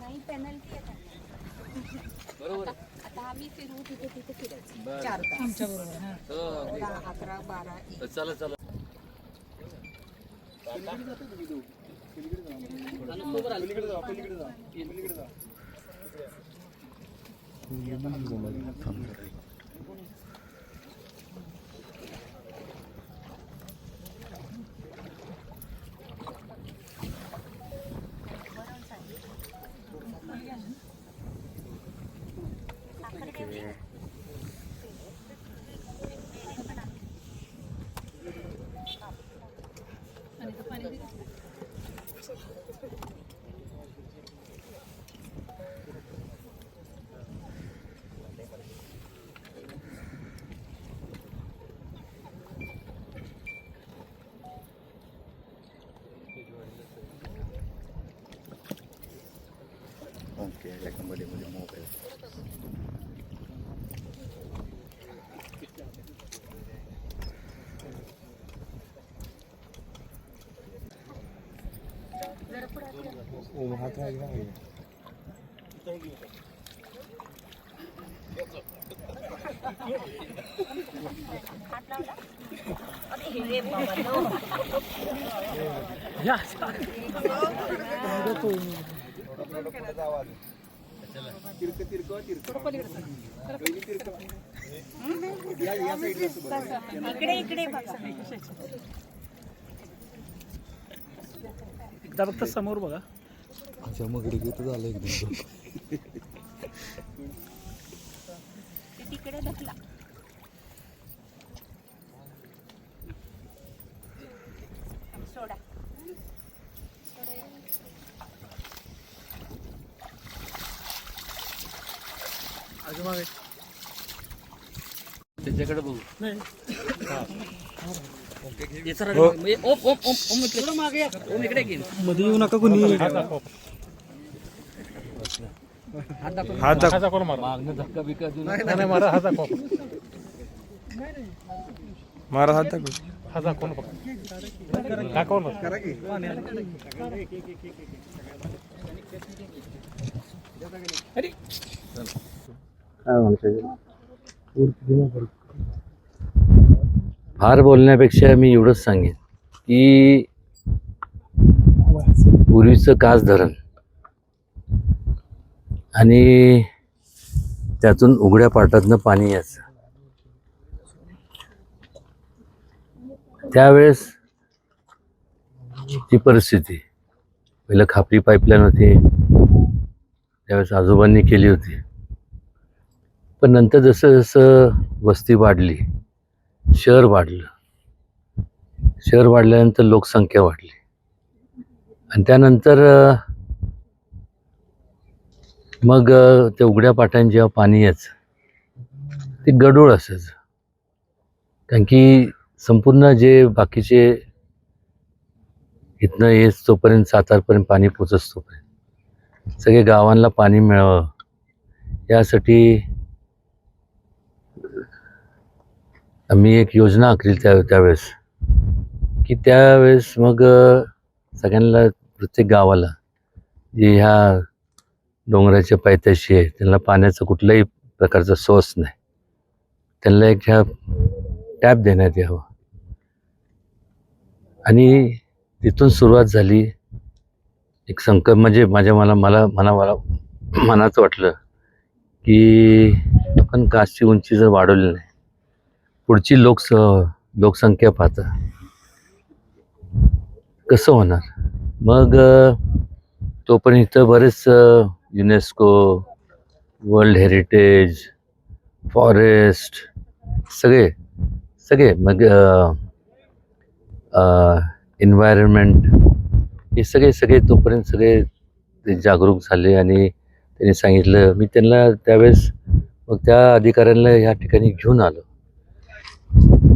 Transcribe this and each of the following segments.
नाही पेनल्टी आहे त्यांना. बरोबर आता- आता आम्ही फिरू तिथे तिथे फिरायचं चार तास आमच्या बरोबर हो, अगदी. दहा अकरा बारा एक चला que la combate murió como pedo. वो वहाँ था इधर या तो इकडे एकदा फक्त समोर बघा. अच्छा मग रिगीत झालं एकदम ते तिकडे ढकला त्याच्याकडे बघू. मध्ये येऊ नका कोणी. हात दाखव. मागणं धक्का बिक्का देऊ नका. नाही मारा हात दाखव. मारा हात दाखव. हात दाखव ना बघा काय म्हणते? फार बोलण्यापेक्षा मी एवढंच सांगेन की पूर्वीचं कास धरण आणि त्यातून उघड्या पाटातनं पाणी यायचं. त्यावेळेस ती परिस्थिती पहिलं खापरी पाईपलाईन होती त्यावेळेस आजोबांनी केली होती. पण नंतर जसं जसं वस्ती वाढली शहर वाढलं शहर वाढल्यानंतर लोकसंख्या वाढली. आणि त्यानंतर मग ते त्या उघड्या पाट्याने जेव्हा पाणी यायचं ते गडूळ असायचं. कारण की संपूर्ण जे बाकीचे इथनं येस तोपर्यंत सातारपर्यंत पाणी पोचत तोपर्यंत सगळे गावांना पाणी मिळावं यासाठी मी एक योजना आखली त्या त्यावेळेस. की त्यावेळेस मग सगळ्यांना प्रत्येक गावाला जे ह्या डोंगराच्या पायथ्याशी आहे त्यांना पाण्याचा कुठल्याही प्रकारचा सोर्स नाही. त्यांना एक ह्या टॅप देण्यात यावं. आणि तिथून सुरुवात झाली. एक संकल्प म्हणजे माझ्या मला मला मना मला मनात वाटलं की आपण कासची उंची जर वाढवली नाही पुढची लोकस लोकसंख्या पाहता. कसं होणार? मग तोपर्यंत इथं बरेच युनेस्को वर्ल्ड हेरिटेज फॉरेस्ट सगळे सगळे मग एन्व्हायरमेंट हे सगळे सगळे तोपर्यंत सगळे ते जागरूक झाले आणि त्यांनी सांगितलं. मी त्यांना त्यावेळेस मग त्या अधिकाऱ्यांना ह्या ठिकाणी घेऊन आलो.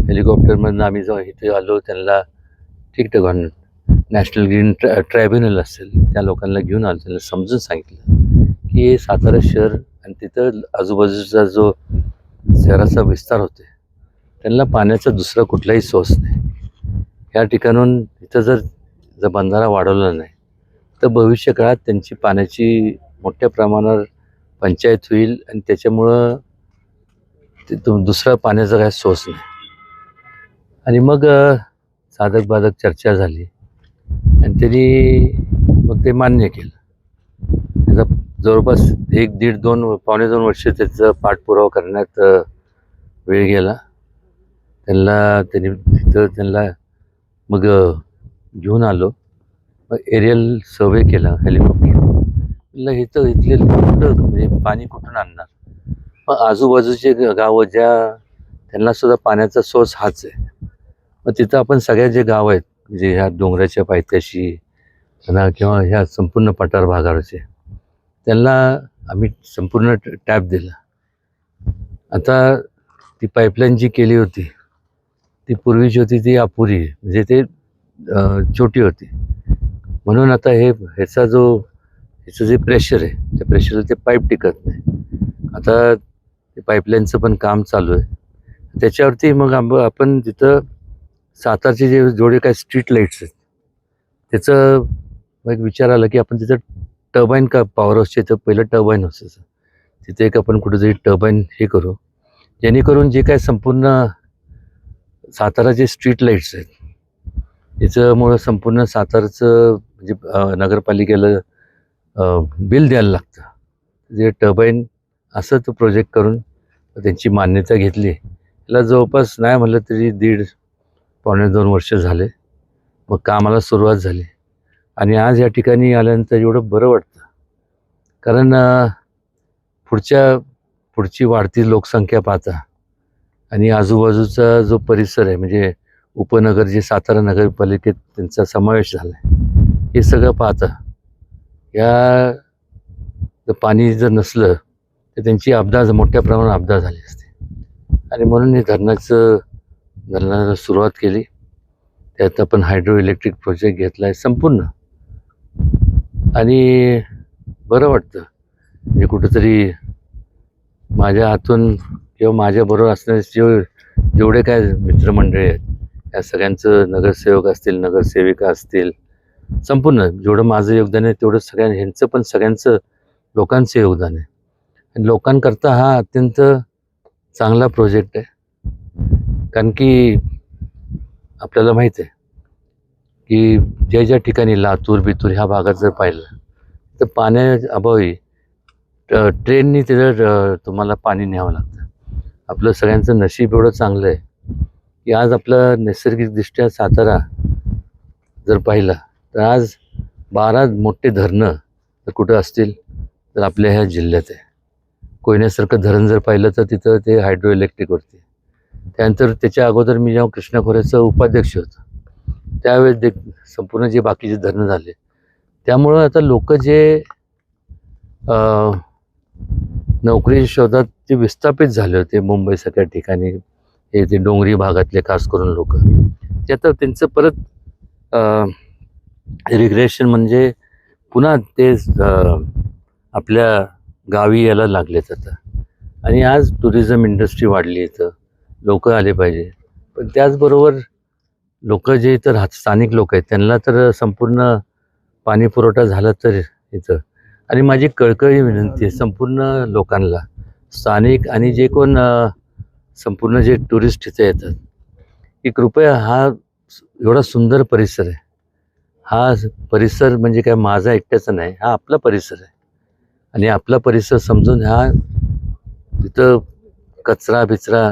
हेलिकॉप्टरमधनं आम्ही जेव्हा इथे आलो त्यांना ठिकठिकाण नॅशनल ग्रीन ट्रॅ ट्रायब्युनल असेल त्या लोकांना घेऊन आलो त्यांना समजून सांगितलं की हे सातारा शहर आणि तिथं आजूबाजूचा जो शहराचा विस्तार होते त्यांना पाण्याचा दुसरा कुठलाही सोर्स नाही. या ठिकाणून इथं जर जर बंधारा वाढवला नाही तर भविष्य काळात त्यांची पाण्याची मोठ्या प्रमाणावर पंचायत होईल आणि त्याच्यामुळं ते दुसरा पाण्याचा काही सोर्स नाही. आणि मग साधक बाधक चर्चा झाली. आणि त्यांनी मग ते मान्य केलं. त्याचा जवळपास एक दीड दोन पावणे दोन वर्ष त्याचा पाठपुरावा करण्यात वेळ गेला. त्यांना त्यांनी तिथं त्यांना मग घेऊन आलो. मग एरियल सर्वे केला हेलिकॉप्टर इथं इथले कुठं म्हणजे पाणी कुठून आणणार? मग आजूबाजूचे गावं ज्या त्यांना सुद्धा पाण्याचा सोर्स हाच आहे. मग तिथं आपण सगळ्या जे गाव आहेत म्हणजे ह्या डोंगराच्या पायथ्याशी म्हणा किंवा ह्या संपूर्ण पठार भागावरचे त्यांना आम्ही संपूर्ण ट- टॅप दिला. आता ती पाईपलाईन जी केली होती ती पूर्वीची होती ती अपुरी म्हणजे ते छोटी होती. म्हणून आता हे ह्याचा जो ह्याचं जे प्रेशर आहे त्या प्रेशरला ते पाईप टिकत नाही. आता ते पाईपलाईनचं पण काम चालू आहे. त्याच्यावरती मग आंब आपण तिथं सातारचे जे जोडे काय स्ट्रीट लाईट्स आहेत त्याचं एक विचार आला की आपण तिथं टर्बाईन का पॉवर हाऊसच्या इथं पहिलं टर्बाईन असायचं तिथे एक आपण कुठेतरी टर्बाईन हे करू. जेणेकरून जे काय संपूर्ण साताराचे स्ट्रीट लाईट्स आहेत त्याच्यामुळं संपूर्ण सातारचं म्हणजे नगरपालिकेला बिल द्यायला लागतं. जे टर्बाईन असं तो प्रोजेक्ट करून त्यांची मान्यता घेतली. त्याला जवळपास नाही म्हटलं तरी दीड पावणे दोन वर्ष झाले. मग कामाला सुरुवात झाली. आणि आज या ठिकाणी आल्यानंतर एवढं बरं वाटतं. कारण पुढच्या पुढची वाढती लोकसंख्या पाहता आणि आजूबाजूचा जो परिसर आहे म्हणजे उपनगर जे सातारा नगरपालिकेत त्यांचा समावेश झाला आहे हे सगळं पाहता या जर पाणी जर नसलं तर त्यांची अपदा मोठ्या प्रमाणात अपदा झाली असते. आणि म्हणून हे धरणाचं धरणाला सुरुवात केली त्यात आपण हायड्रो इलेक्ट्रिक प्रोजेक्ट घेतला आहे संपूर्ण. आणि बरं वाटतं म्हणजे कुठंतरी माझ्या हातून किंवा माझ्याबरोबर असणारे जे जेवढे काय मित्रमंडळी आहेत या सगळ्यांचं नगरसेवक असतील नगरसेविका असतील संपूर्ण जेवढं माझं योगदान आहे तेवढं सगळ्या ह्यांचं पण सगळ्यांचं लोकांचं योगदान आहे. आणि लोकांकरता हा अत्यंत चांगला प्रोजेक्ट आहे. कारण की आपल्याला माहीत आहे की ज्या ज्या ठिकाणी लातूर बितूर ह्या भागात जर पाहिलं तर पाण्याअभावी ट- ट्रेननी तिथं तुम्हाला पाणी न्यावं लागतं. आपलं सगळ्यांचं नशीब एवढं चांगलं आहे की आज आपलं नैसर्गिकदृष्ट्या सातारा जर पाहिला तर आज बारा मोठे धरणं जर कुठं असतील? तर आपल्या ह्या जिल्ह्यात आहे. कोयन्यासारखं धरण जर पाहिलं तर तिथं ते हायड्रो इलेक्ट्रिकवरती त्यानंतर त्याच्या अगोदर मी जेव्हा कृष्णा खोऱ्याचं उपाध्यक्ष होतो त्यावेळेस देख संपूर्ण जे बाकीचे धरणं झाले त्यामुळं आता लोक जे नोकरी शोधात ते विस्थापित झाले होते मुंबई सगळ्या ठिकाणी हे ते डोंगरी भागातले खास करून लोक ते आता त्यांचं परत रिग्रेशन म्हणजे पुन्हा ते आपल्या गावी यायला लागलेत आता. आणि आज टुरिझम इंडस्ट्री वाढली इथं. लोक आले पाहिजे. पण त्याचबरोबर लोक जे इथं राहत स्थानिक लोक आहेत त्यांना तर संपूर्ण पाणी पुरवठा झाला तर इथं. आणि माझी कळकळी विनंती आहे संपूर्ण लोकांना. स्थानिक आणि जे कोण संपूर्ण जे टुरिस्ट इथे येतात की कृपया हा एवढा सुंदर परिसर आहे. हा परिसर म्हणजे काय माझा एकट्याचा नाही हा आपला परिसर आहे. आणि आपला परिसर समजून हा तिथं कचरा बिचरा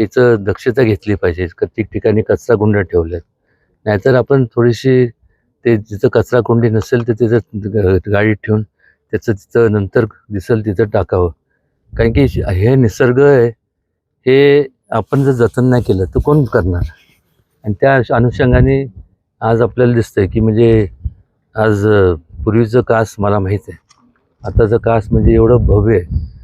याचं दक्षता घेतली पाहिजे. प्रत्येक ठिकाणी कचरा गुंड ठेवलेत नाहीतर आपण थोडीशी ते जिथं कचरा कुंडी नसेल तर तिथं गाडीत ठेवून त्याचं तिथं नंतर दिसेल तिथं टाकावं. कारण की हे निसर्ग आहे. हे आपण जर जतन नाही केलं तर कोण करणार? आणि त्या अनुषंगाने आज आपल्याला दिसतंय की म्हणजे आज पूर्वीचं कास मला माहीत आहे. आताचं कास म्हणजे एवढं भव्य आहे.